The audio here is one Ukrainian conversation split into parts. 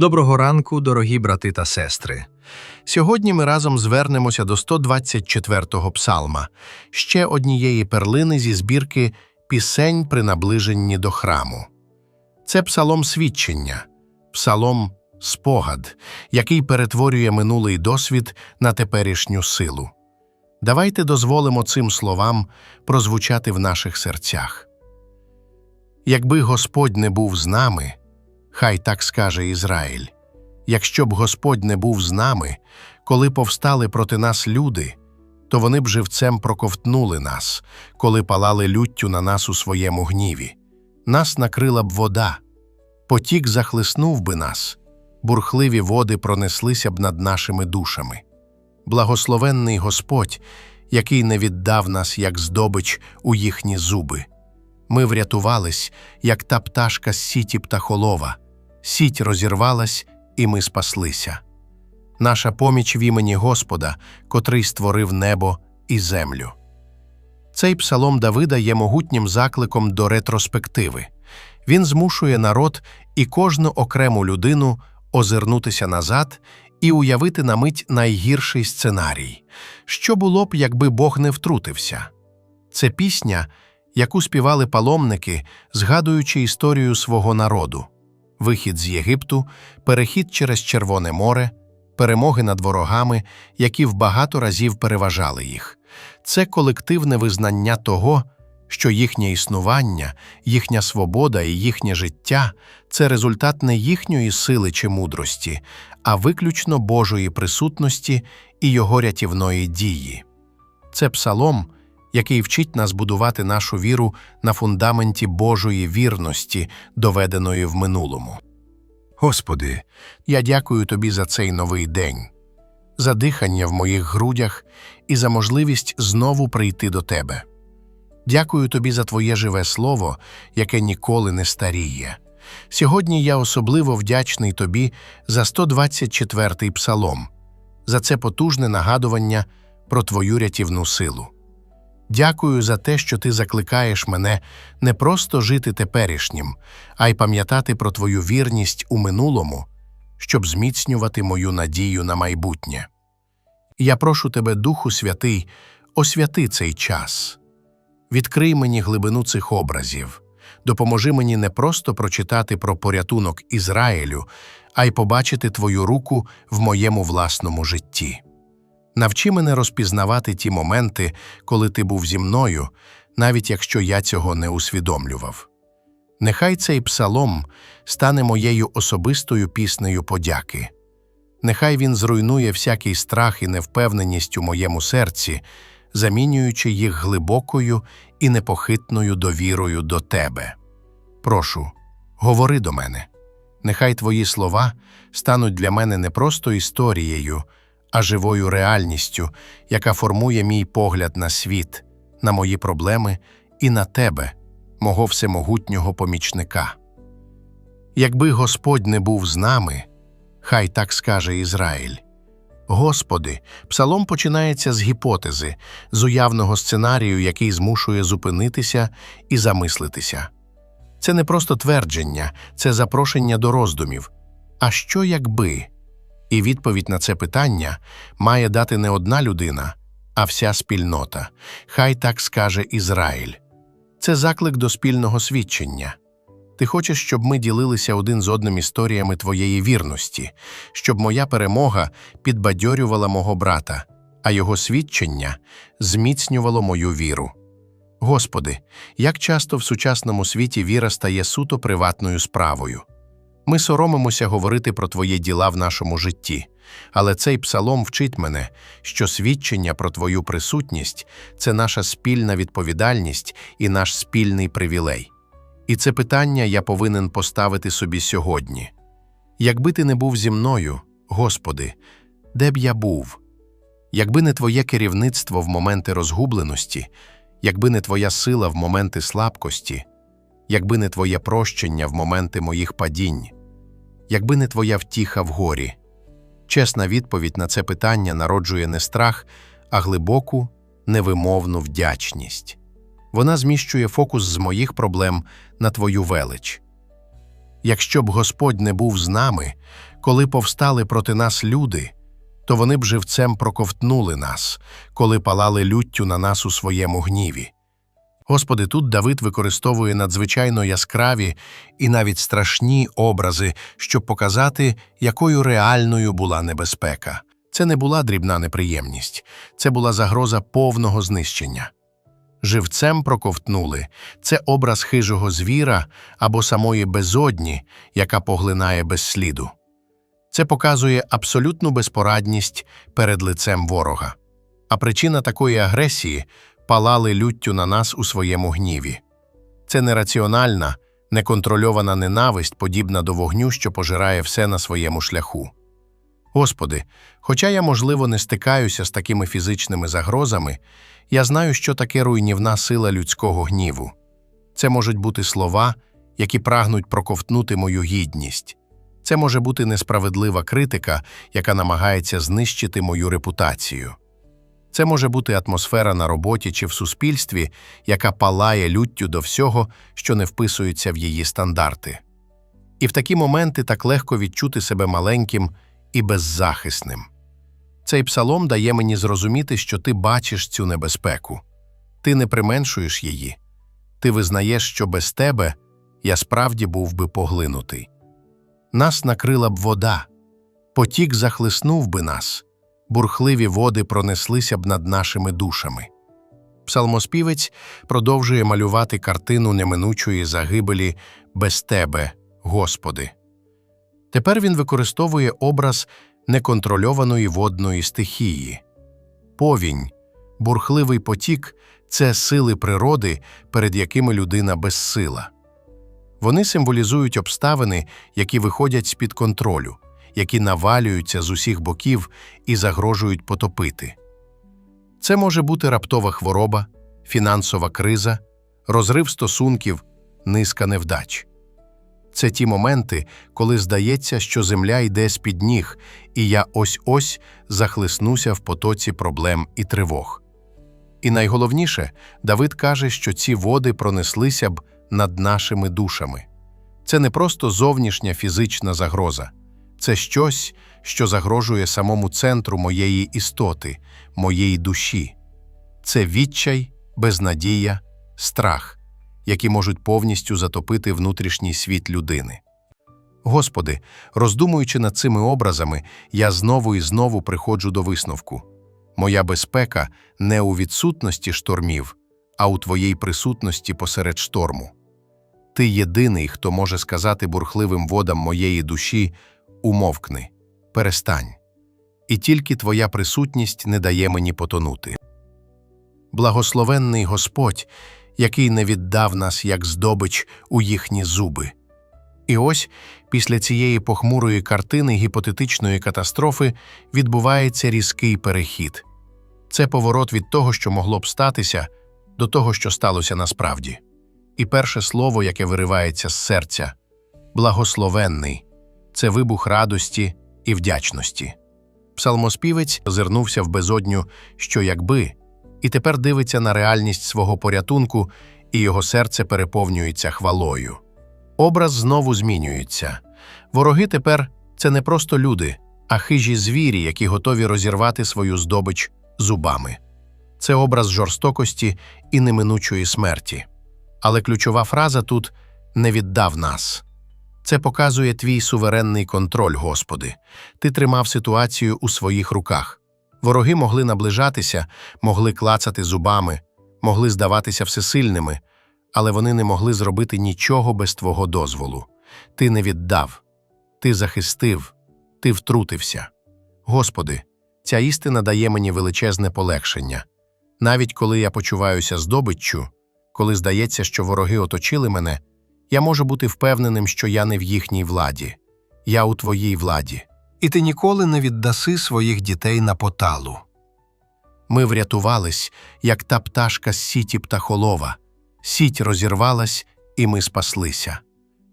Доброго ранку, дорогі брати та сестри. Сьогодні ми разом звернемося до 124-го псалма, ще однієї перлини зі збірки Пісень при наближенні до храму. Це псалом свідчення, псалом спогад, який перетворює минулий досвід на теперішню силу. Давайте дозволимо цим словам прозвучати в наших серцях. Якби Господь не був з нами, хай так скаже Ізраїль. Якщо б Господь не був з нами, коли повстали проти нас люди, то вони б живцем проковтнули нас, коли палали люттю на нас у своєму гніві. Нас накрила б вода, потік захлиснув би нас, бурхливі води пронеслися б над нашими душами. Благословенний Господь, який не віддав нас як здобич у їхні зуби. Ми врятувались, як та пташка з сіті птахолова. Сіть розірвалась, і ми спаслися. Наша поміч в імені Господа, котрий створив небо і землю. Цей псалом Давида є могутнім закликом до ретроспективи. Він змушує народ і кожну окрему людину озирнутися назад і уявити на мить найгірший сценарій. Що було б, якби Бог не втрутився? Це пісня, яку співали паломники, згадуючи історію свого народу вихід з Єгипту, перехід через Червоне море, перемоги над ворогами, які в багато разів переважали їх. Це колективне визнання того, що їхнє існування, їхня свобода і їхнє життя це результат не їхньої сили чи мудрості, а виключно Божої присутності і його рятівної дії. Це псалом, який вчить нас будувати нашу віру на фундаменті Божої вірності, доведеної в минулому. Господи, я дякую Тобі за цей новий день, за дихання в моїх грудях і за можливість знову прийти до Тебе. Дякую Тобі за Твоє живе слово, яке ніколи не старіє. Сьогодні я особливо вдячний Тобі за 124-й псалом, за це потужне нагадування про Твою рятівну силу. Дякую за те, що ти закликаєш мене не просто жити теперішнім, а й пам'ятати про твою вірність у минулому, щоб зміцнювати мою надію на майбутнє. Я прошу тебе, Духу Святий, освяти цей час. Відкрий мені глибину цих образів, допоможи мені не просто прочитати про порятунок Ізраїлю, а й побачити твою руку в моєму власному житті. Навчи мене розпізнавати ті моменти, коли ти був зі мною, навіть якщо я цього не усвідомлював. Нехай цей псалом стане моєю особистою піснею подяки. Нехай він зруйнує всякий страх і невпевненість у моєму серці, замінюючи їх глибокою і непохитною довірою до тебе. Прошу, говори до мене. Нехай твої слова стануть для мене не просто історією а живою реальністю, яка формує мій погляд на світ, на мої проблеми і на тебе, мого всемогутнього помічника. Якби Господь не був з нами, хай так скаже Ізраїль. Господи, псалом починається з гіпотези, з уявного сценарію, який змушує зупинитися і замислитися. Це не просто твердження, це запрошення до роздумів. А що якби? І відповідь на це питання має дати не одна людина, а вся спільнота. Хай так скаже Ізраїль. Це заклик до спільного свідчення. Ти хочеш, щоб ми ділилися один з одним історіями твоєї вірності, щоб моя перемога підбадьорювала мого брата, а його свідчення зміцнювало мою віру. Господи, як часто в сучасному світі віра стає суто приватною справою. Ми соромимося говорити про твої діла в нашому житті, але цей псалом вчить мене, що свідчення про твою присутність це наша спільна відповідальність і наш спільний привілей. І це питання я повинен поставити собі сьогодні. Якби ти не був зі мною, Господи, де б я був? Якби не Твоє керівництво в моменти розгубленості, якби не Твоя сила в моменти слабкості, якби не Твоє прощення в моменти моїх падінь якби не твоя втіха в горі. Чесна відповідь на це питання народжує не страх, а глибоку, невимовну вдячність. Вона зміщує фокус з моїх проблем на твою велич. Якщо б Господь не був з нами, коли повстали проти нас люди, то вони б живцем проковтнули нас, коли палали люттю на нас у своєму гніві. Господи, тут Давид використовує надзвичайно яскраві і навіть страшні образи, щоб показати, якою реальною була небезпека. Це не була дрібна неприємність, це була загроза повного знищення. Живцем проковтнули це образ хижого звіра або самої безодні, яка поглинає без сліду. Це показує абсолютну безпорадність перед лицем ворога. А причина такої агресії палали люттю на нас у своєму гніві. Це нераціональна, неконтрольована ненависть, подібна до вогню, що пожирає все на своєму шляху. Господи, хоча я, можливо, не стикаюся з такими фізичними загрозами, я знаю, що таке руйнівна сила людського гніву. Це можуть бути слова, які прагнуть проковтнути мою гідність. Це може бути несправедлива критика, яка намагається знищити мою репутацію. Це може бути атмосфера на роботі чи в суспільстві, яка палає люттю до всього, що не вписується в її стандарти. І в такі моменти так легко відчути себе маленьким і беззахисним. Цей псалом дає мені зрозуміти, що ти бачиш цю небезпеку, ти не применшуєш її, ти визнаєш, що без тебе я справді був би поглинутий. Нас накрила б вода, потік захлиснув би нас, бурхливі води пронеслися б над нашими душами. Псалмоспівець продовжує малювати картину неминучої загибелі без тебе, Господи. Тепер він використовує образ неконтрольованої водної стихії. Повінь, бурхливий потік це сили природи, перед якими людина безсила. Вони символізують обставини, які виходять з-під контролю, які навалюються з усіх боків і загрожують потопити. Це може бути раптова хвороба, фінансова криза, розрив стосунків, низка невдач. Це ті моменти, коли здається, що земля йде з-під ніг, і я ось ось захлиснуся в потоці проблем і тривог. І найголовніше, Давид каже, що ці води пронеслися б над нашими душами. Це не просто зовнішня фізична загроза, це щось, що загрожує самому центру моєї істоти, моєї душі. Це відчай, безнадія, страх які можуть повністю затопити внутрішній світ людини. Господи, роздумуючи над цими образами, я знову і знову приходжу до висновку моя безпека не у відсутності штормів, а у Твоїй присутності посеред шторму. Ти єдиний, хто може сказати бурхливим водам моєї душі умовкни, перестань. І тільки Твоя присутність не дає мені потонути. Благословенний Господь, який не віддав нас як здобич у їхні зуби. І ось після цієї похмурої картини гіпотетичної катастрофи відбувається різкий перехід. Це поворот від того, що могло б статися, до того, що сталося насправді. І перше слово, яке виривається з серця благословенний це вибух радості і вдячності. Псалмоспівець озирнувся в безодню, що якби і тепер дивиться на реальність свого порятунку, і його серце переповнюється хвалою. Образ знову змінюється. Вороги тепер це не просто люди, а хижі звірі, які готові розірвати свою здобич зубами. Це образ жорстокості і неминучої смерті. Але ключова фраза тут не віддав нас. Це показує твій суверенний контроль, Господи. Ти тримав ситуацію у своїх руках. Вороги могли наближатися, могли клацати зубами, могли здаватися всесильними, але вони не могли зробити нічого без Твого дозволу. Ти не віддав, ти захистив, ти втрутився. Господи, ця істина дає мені величезне полегшення. Навіть коли я почуваюся здобиччю, коли здається, що вороги оточили мене, я можу бути впевненим, що я не в їхній владі, я у Твоїй владі і ти ніколи не віддаси своїх дітей на поталу. Ми врятувались, як та пташка з сіті птахолова, сіть розірвалась, і ми спаслися.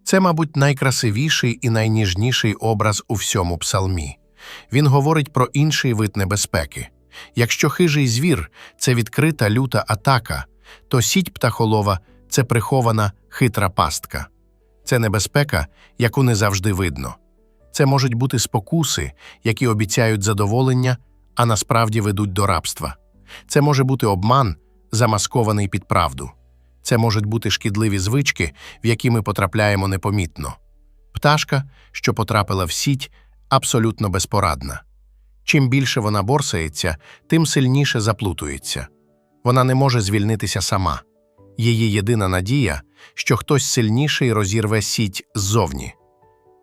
Це, мабуть, найкрасивіший і найніжніший образ у всьому псалмі. Він говорить про інший вид небезпеки. Якщо хижий звір це відкрита люта атака, то сіть птахолова це прихована хитра пастка. Це небезпека, яку не завжди видно. Це можуть бути спокуси, які обіцяють задоволення, а насправді ведуть до рабства. Це може бути обман, замаскований під правду. Це можуть бути шкідливі звички, в які ми потрапляємо непомітно. Пташка, що потрапила в сіть, абсолютно безпорадна. Чим більше вона борсається, тим сильніше заплутується. Вона не може звільнитися сама. Її єдина надія, що хтось сильніший розірве сіть ззовні.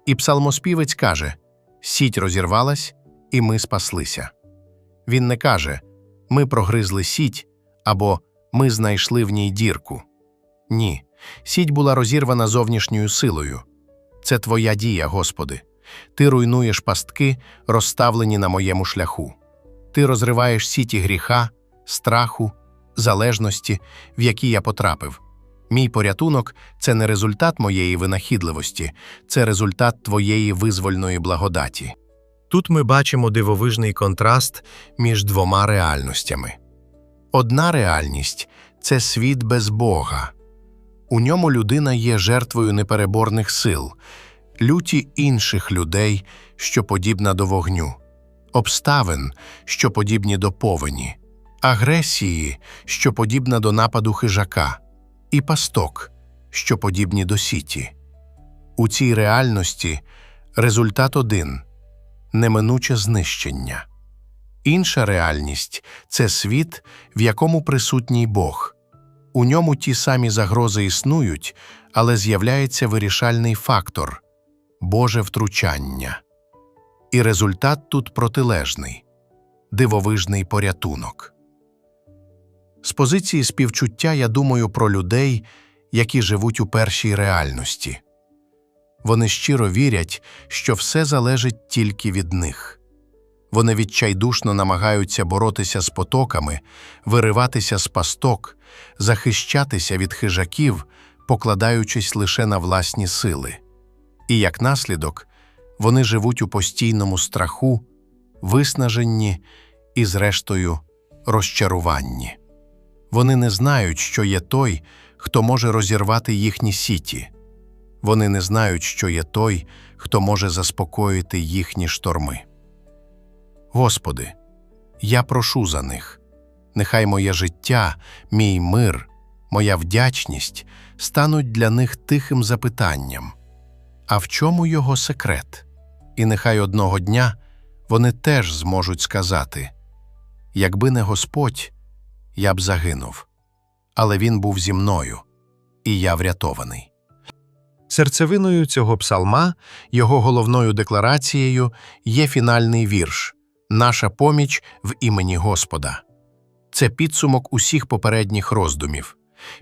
І псалмоспівець каже: сіть розірвалась, і ми спаслися. Він не каже ми прогризли сіть або ми знайшли в ній дірку. Ні, сіть була розірвана зовнішньою силою. Це твоя дія, Господи. Ти руйнуєш пастки, розставлені на моєму шляху. Ти розриваєш сіті гріха, страху, залежності, в які я потрапив. Мій порятунок це не результат моєї винахідливості, це результат твоєї визвольної благодаті. Тут ми бачимо дивовижний контраст між двома реальностями. Одна реальність це світ без Бога. У ньому людина є жертвою непереборних сил, люті інших людей, що подібна до вогню, обставин, що подібні до повені, агресії, що подібна до нападу хижака, і пасток, що подібні до сіті. У цій реальності результат один неминуче знищення. Інша реальність це світ, в якому присутній Бог. У ньому ті самі загрози існують, але з'являється вирішальний фактор Боже втручання. І результат тут протилежний дивовижний порятунок. З позиції співчуття я думаю про людей, які живуть у першій реальності. Вони щиро вірять, що все залежить тільки від них. Вони відчайдушно намагаються боротися з потоками, вириватися з пасток, захищатися від хижаків, покладаючись лише на власні сили. І як наслідок, вони живуть у постійному страху, виснаженні і, зрештою, розчаруванні. Вони не знають, що є той, хто може розірвати їхні сіті. Вони не знають, що є той, хто може заспокоїти їхні шторми. Господи, я прошу за них. Нехай моє життя, мій мир, моя вдячність стануть для них тихим запитанням. А в чому його секрет? І нехай одного дня вони теж зможуть сказати: якби не Господь, я б загинув, але Він був зі мною, і я врятований. Серцевиною цього псалма, його головною декларацією є фінальний вірш Наша поміч в імені Господа. Це підсумок усіх попередніх роздумів.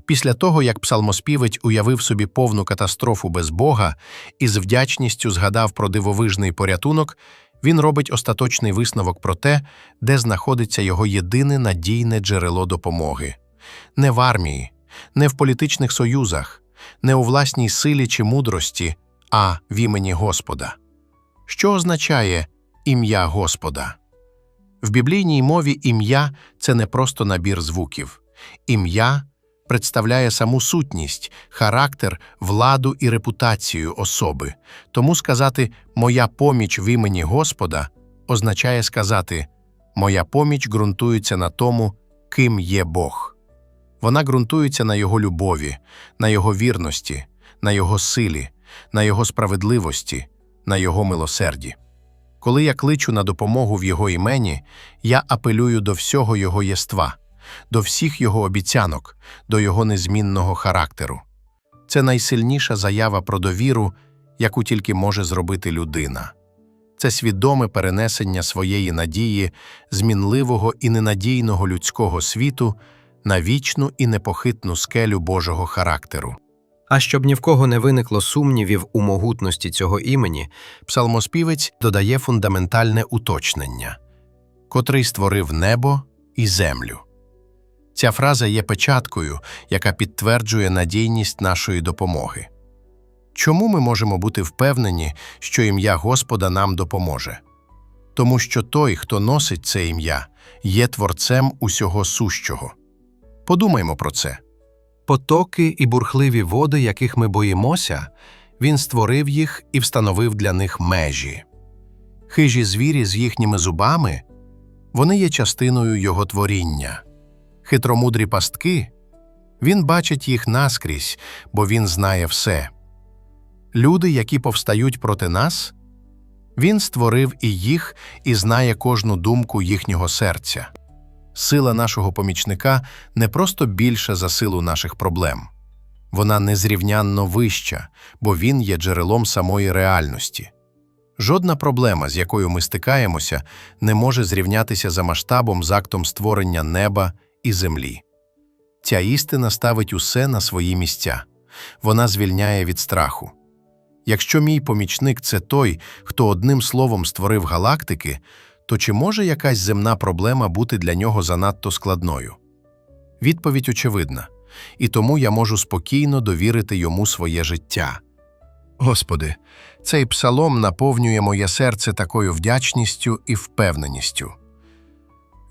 Після того, як псалмоспівець уявив собі повну катастрофу без Бога і з вдячністю згадав про дивовижний порятунок, він робить остаточний висновок про те, де знаходиться його єдине надійне джерело допомоги. Не в армії, не в політичних союзах, не у власній силі чи мудрості, а в імені Господа. Що означає ім'я Господа? В біблійній мові ім'я це не просто набір звуків. Ім'я представляє саму сутність, характер, владу і репутацію особи. Тому сказати Моя поміч в імені Господа означає сказати Моя поміч ґрунтується на тому, ким є Бог. Вона ґрунтується на Його любові, на Його вірності, на Його силі, на Його справедливості, на Його милосерді. Коли я кличу на допомогу в Його імені, я апелюю до всього Його єства, до всіх Його обіцянок, до Його незмінного характеру. Це найсильніша заява про довіру, яку тільки може зробити людина. Це свідоме перенесення своєї надії з мінливого і ненадійного людського світу на вічну і непохитну скелю Божого характеру. А щоб ні в кого не виникло сумнівів у могутності цього імені, Псалмоспівець додає фундаментальне уточнення, котрий створив небо і землю. Ця фраза є печаткою, яка підтверджує надійність нашої допомоги. Чому ми можемо бути впевнені, що ім'я Господа нам допоможе? Тому що той, хто носить це ім'я, є творцем усього сущого. Подумаймо про це. потоки і бурхливі води, яких ми боїмося, Він створив їх і встановив для них межі. Хижі звірі з їхніми зубами вони є частиною його творіння. Хитромудрі пастки він бачить їх наскрізь, бо він знає все. Люди, які повстають проти нас, він створив і їх і знає кожну думку їхнього серця. Сила нашого помічника не просто більша за силу наших проблем. Вона незрівнянно вища, бо він є джерелом самої реальності. Жодна проблема, з якою ми стикаємося, не може зрівнятися за масштабом з актом створення неба і землі. Ця істина ставить усе на свої місця, вона звільняє від страху. Якщо мій помічник це той, хто одним словом створив галактики, то чи може якась земна проблема бути для нього занадто складною? Відповідь очевидна, і тому я можу спокійно довірити йому своє життя. Господи, цей псалом наповнює моє серце такою вдячністю і впевненістю.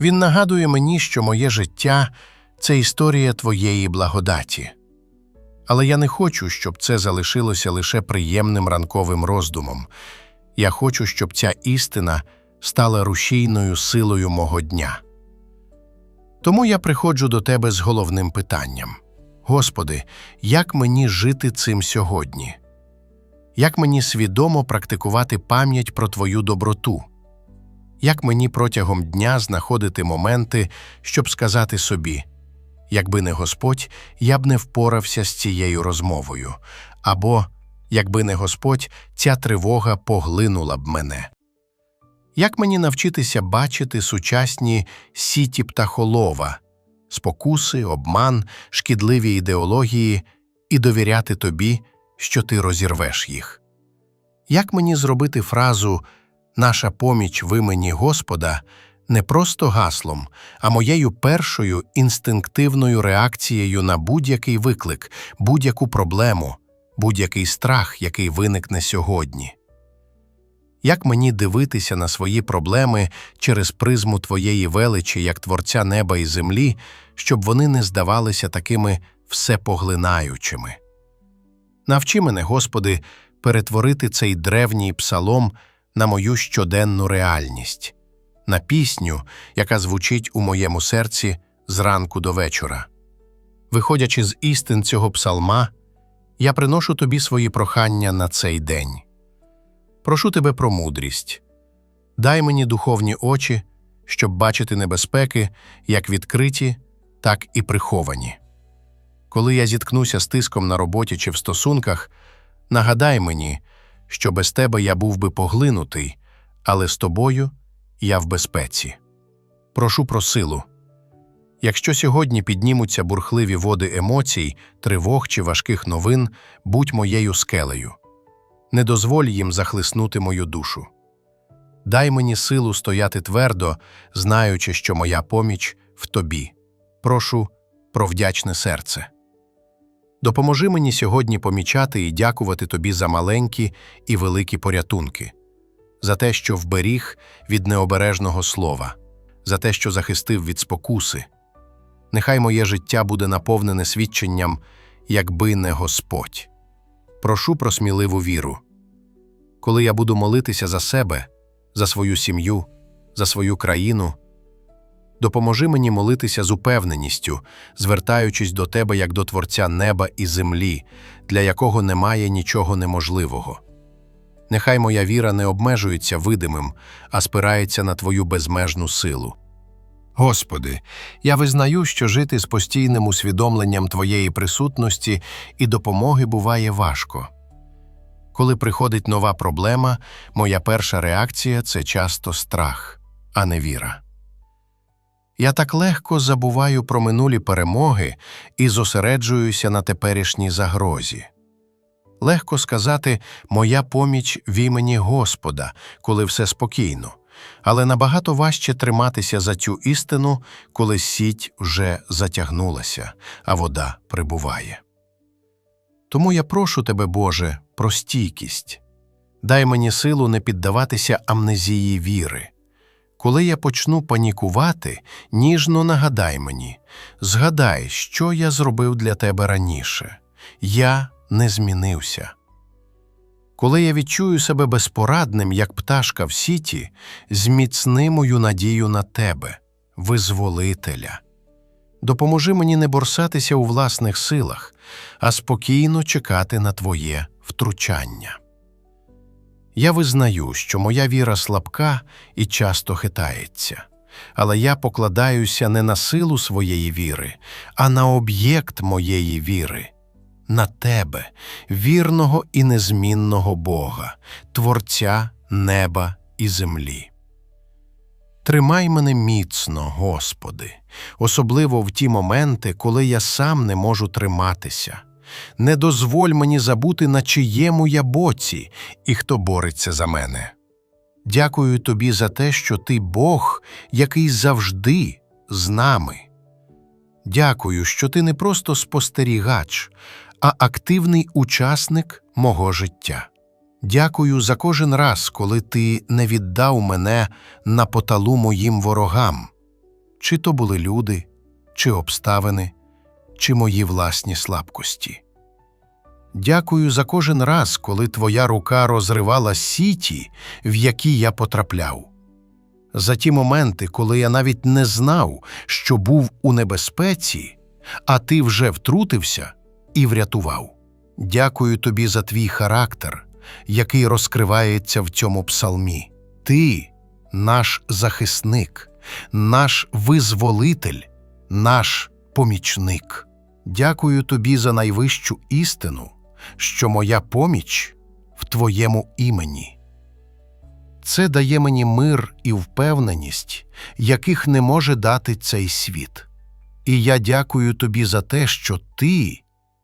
Він нагадує мені, що моє життя це історія Твоєї благодаті. Але я не хочу, щоб це залишилося лише приємним ранковим роздумом. Я хочу, щоб ця істина стала рушійною силою мого дня. Тому я приходжу до Тебе з головним питанням: Господи, як мені жити цим сьогодні? Як мені свідомо практикувати пам'ять про Твою доброту? Як мені протягом дня знаходити моменти, щоб сказати собі, якби не Господь, я б не впорався з цією розмовою, або якби не Господь, ця тривога поглинула б мене. Як мені навчитися бачити сучасні сіті птахолова, спокуси, обман, шкідливі ідеології і довіряти тобі, що ти розірвеш їх? Як мені зробити фразу Наша поміч в імені Господа не просто гаслом, а моєю першою інстинктивною реакцією на будь-який виклик, будь-яку проблему, будь-який страх, який виникне сьогодні? Як мені дивитися на свої проблеми через призму Твоєї величі, як Творця неба і землі, щоб вони не здавалися такими всепоглинаючими? Навчи мене, Господи, перетворити цей древній псалом на мою щоденну реальність, на пісню, яка звучить у моєму серці зранку до вечора. Виходячи з істин цього псалма, я приношу тобі свої прохання на цей день. Прошу тебе про мудрість. Дай мені духовні очі, щоб бачити небезпеки, як відкриті, так і приховані. Коли я зіткнуся з тиском на роботі чи в стосунках, нагадай мені, що без тебе я був би поглинутий, але з тобою я в безпеці. Прошу про силу. Якщо сьогодні піднімуться бурхливі води емоцій, тривог чи важких новин, будь моєю скелею. Не дозволь їм захлиснути мою душу. Дай мені силу стояти твердо, знаючи, що моя поміч в тобі. Прошу про вдячне серце. Допоможи мені сьогодні помічати і дякувати тобі за маленькі і великі порятунки, за те, що вберіг від необережного слова, за те, що захистив від спокуси. Нехай моє життя буде наповнене свідченням, якби не Господь. Прошу про сміливу віру. Коли я буду молитися за себе, за свою сім'ю, за свою країну, допоможи мені молитися з упевненістю, звертаючись до тебе як до Творця неба і землі, для якого немає нічого неможливого. Нехай моя віра не обмежується видимим, а спирається на Твою безмежну силу. Господи, я визнаю, що жити з постійним усвідомленням Твоєї присутності і допомоги буває важко. Коли приходить нова проблема, моя перша реакція це часто страх, а не віра. Я так легко забуваю про минулі перемоги і зосереджуюся на теперішній загрозі. Легко сказати моя поміч в імені Господа, коли все спокійно, але набагато важче триматися за цю істину, коли сіть вже затягнулася, а вода прибуває. Тому я прошу тебе, Боже, про стійкість. Дай мені силу не піддаватися амнезії віри. Коли я почну панікувати, ніжно нагадай мені, згадай, що я зробив для тебе раніше. Я не змінився. Коли я відчую себе безпорадним, як пташка в сіті, зміцни мою надію на тебе, визволителя. Допоможи мені не борсатися у власних силах, а спокійно чекати на твоє втручання. Я визнаю, що моя віра слабка і часто хитається, але я покладаюся не на силу своєї віри, а на об'єкт моєї віри, на тебе, вірного і незмінного Бога, Творця неба і землі. Тримай мене міцно, Господи, особливо в ті моменти, коли я сам не можу триматися. Не дозволь мені забути, на чиєму я боці і хто бореться за мене. Дякую тобі за те, що ти Бог, який завжди з нами. Дякую, що ти не просто спостерігач, а активний учасник мого життя. Дякую за кожен раз, коли ти не віддав мене на поталу моїм ворогам, чи то були люди, чи обставини, чи мої власні слабкості. Дякую за кожен раз, коли твоя рука розривала сіті, в які я потрапляв. За ті моменти, коли я навіть не знав, що був у небезпеці, а ти вже втрутився і врятував. Дякую тобі за твій характер, який розкривається в цьому псалмі. Ти наш захисник, наш визволитель, наш помічник. Дякую тобі за найвищу істину, що моя поміч в твоєму імені. Це дає мені мир і впевненість, яких не може дати цей світ. І я дякую тобі за те, що ти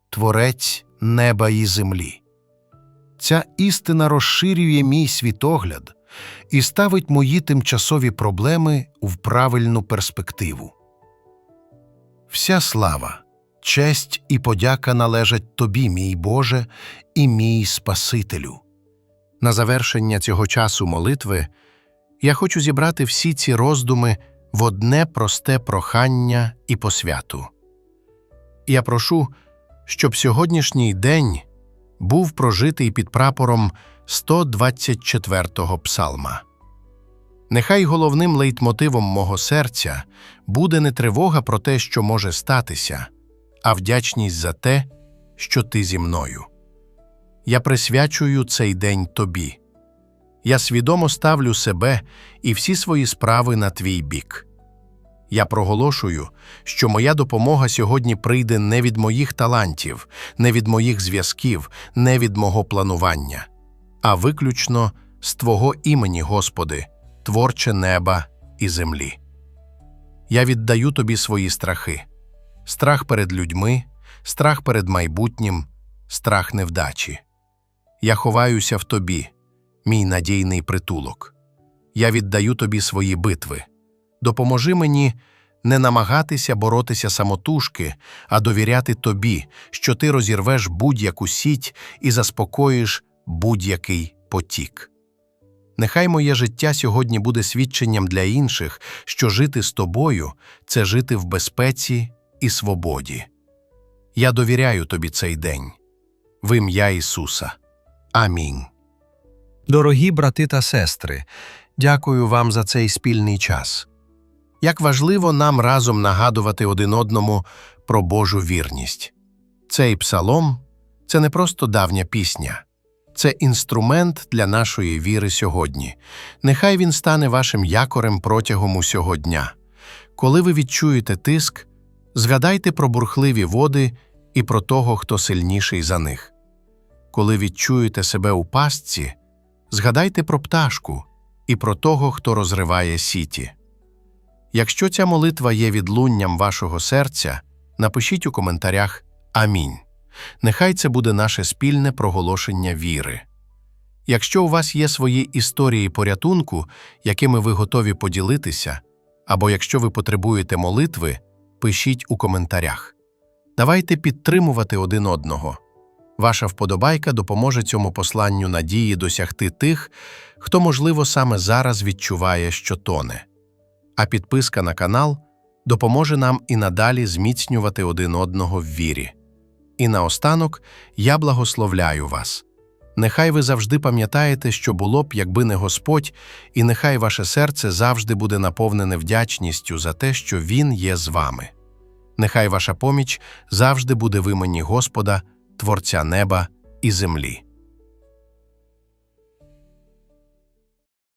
творець неба і землі. Ця істина розширює мій світогляд і ставить мої тимчасові проблеми в правильну перспективу. Вся слава, честь і подяка належать тобі, мій Боже, і мій Спасителю. На завершення цього часу молитви я хочу зібрати всі ці роздуми в одне просте прохання і посвяту. Я прошу, щоб сьогоднішній день був прожитий під прапором 124-го псалма. Нехай головним лейтмотивом мого серця буде не тривога про те, що може статися, а вдячність за те, що ти зі мною. Я присвячую цей день тобі. Я свідомо ставлю себе і всі свої справи на твій бік. Я проголошую, що моя допомога сьогодні прийде не від моїх талантів, не від моїх зв'язків, не від мого планування, а виключно з Твого імені, Господи, творче неба і землі. Я віддаю тобі свої страхи, страх перед людьми, страх перед майбутнім, страх невдачі. Я ховаюся в тобі, мій надійний притулок. Я віддаю тобі свої битви. Допоможи мені не намагатися боротися самотужки, а довіряти тобі, що ти розірвеш будь-яку сіть і заспокоїш будь-який потік. Нехай моє життя сьогодні буде свідченням для інших, що жити з тобою це жити в безпеці і свободі. Я довіряю тобі цей день. В ім'я Ісуса. Амінь. Дорогі брати та сестри, дякую вам за цей спільний час. Як важливо нам разом нагадувати один одному про Божу вірність. Цей псалом це не просто давня пісня, це інструмент для нашої віри сьогодні. Нехай він стане вашим якорем протягом усього дня. Коли ви відчуєте тиск, згадайте про бурхливі води і про того, хто сильніший за них. Коли відчуєте себе у пастці, згадайте про пташку і про того, хто розриває сіті. Якщо ця молитва є відлунням вашого серця, напишіть у коментарях Амінь. Нехай це буде наше спільне проголошення віри. Якщо у вас є свої історії порятунку, якими ви готові поділитися, або якщо ви потребуєте молитви, пишіть у коментарях. Давайте підтримувати один одного. Ваша вподобайка допоможе цьому посланню надії досягти тих, хто, можливо, саме зараз відчуває, що тоне. А підписка на канал допоможе нам і надалі зміцнювати один одного в вірі. І наостанок я благословляю вас. Нехай ви завжди пам'ятаєте, що було б, якби не Господь, і нехай ваше серце завжди буде наповнене вдячністю за те, що Він є з вами. Нехай ваша поміч завжди буде в імені Господа, Творця неба і землі.